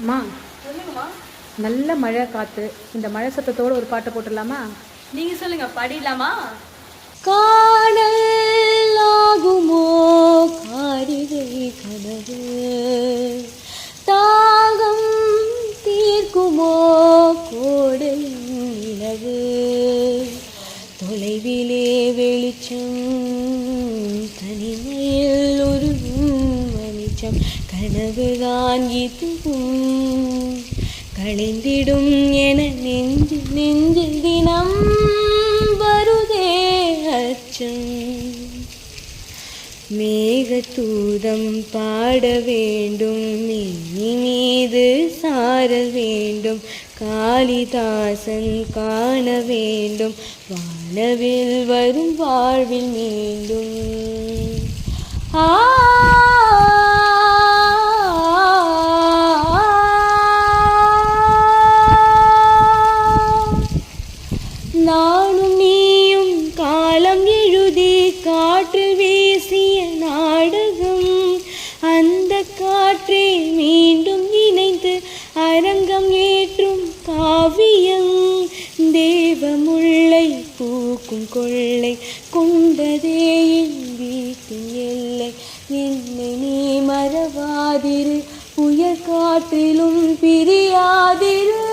அம்மா சொல்லுங்கம்மா நல்ல மழை காற்று இந்த மழை சத்தத்தோட ஒரு பாட்டை போட்டுடலாமா? நீங்க சொல்லுங்க படிலாமா காணல் ஆகுமோ? காரிகை கனவு. தாகம் தீர்க்குமோ? கோடை நிலவு தொலைவிலே வெளிச்சம் வெளிச்சம் கனவுதான் இதுவும். களைந்திடும் என நெஞ்சு நெஞ்சு தினம் வருதே அச்சம். மேகத்தூதம் பாட வேண்டும் மின்னி மீது சார வேண்டும் காளிதாசன் காண வேண்டும். வானவில் வரும் வாழ்வில் மீண்டும் நானும் நீயும் காலம் எழுதி காற்றில் வீசிய நாடகம். அந்த காற்றே மீண்டும் இணைந்து அரங்கம் ஏற்றும் காவியம். தேவமுல்லை பூக்கும் கொள்ளை கொண்டதே என் வீட்டின் எல்லை. என்னை நீ மறவாதிரு புயல் காற்றிலும் பிரியாதிரு.